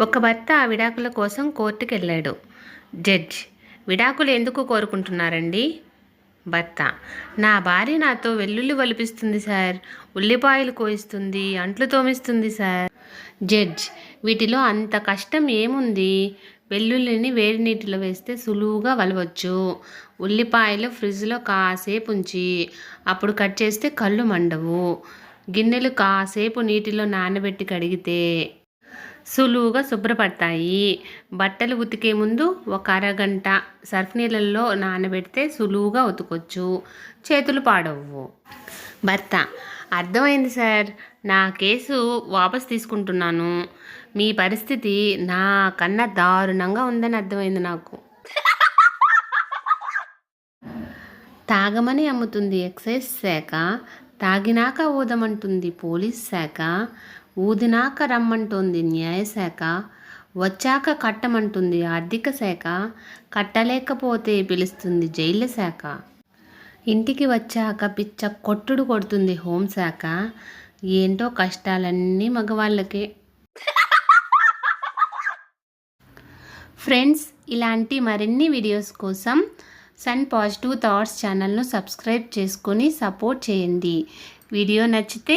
ఒక భర్త ఆ విడాకుల కోసం కోర్టుకు వెళ్ళాడు జడ్జ్ విడాకులు ఎందుకు కోరుకుంటున్నారండి? భర్త నా భార్య నాతో వెల్లుల్లి వలిపిస్తుంది సార్. ఉల్లిపాయలు కోయిస్తుంది అంట్లు తోమిస్తుంది సార్. జడ్జ్ వీటిలో అంత కష్టం ఏముంది? వెల్లుల్లిని వేడి నీటిలో వేస్తే సులువుగా వలవచ్చు. ఉల్లిపాయలు ఫ్రిడ్జ్లో కాసేపు ఉంచి అప్పుడు కట్ చేస్తే కళ్ళు మండవు. గిన్నెలు కాసేపు నీటిలో నానబెట్టి కడిగితే సులువుగా శుభ్రపడతాయి. బట్టలు ఉతికే ముందు ఒక అరగంట సర్ఫ్ నీళ్ళల్లో నానబెడితే సులువుగా ఉతకొచ్చు. చేతులు పాడవు భర్త అర్థమైంది సార్. నా కేసు వాపస్ తీసుకుంటున్నాను. మీ పరిస్థితి నా కన్నా దారుణంగా ఉందని అర్థమైంది నాకు. తాగమని అమ్ముతుంది ఎక్సైజ్ శాఖ. తాగినాక ఊదమంటుంది పోలీస్ శాఖ. ఊదినాక రమ్మంటుంది న్యాయశాఖ వచ్చాక కట్టమంటుంది ఆర్థిక శాఖ కట్టలేకపోతే పిలుస్తుంది జైళ్ళ శాఖ. ఇంటికి వచ్చాక పిచ్చ కొట్టుడు కొడుతుంది హోంశాఖ ఏంటో కష్టాలన్నీ మగవాళ్ళకే. ఫ్రెండ్స్ ఇలాంటి మరిన్ని వీడియోస్ కోసం సన్ పాజిటివ్ థాట్స్ ఛానల్ను సబ్స్క్రైబ్ చేసుకొని సపోర్ట్ చేయండి. వీడియో నచ్చితే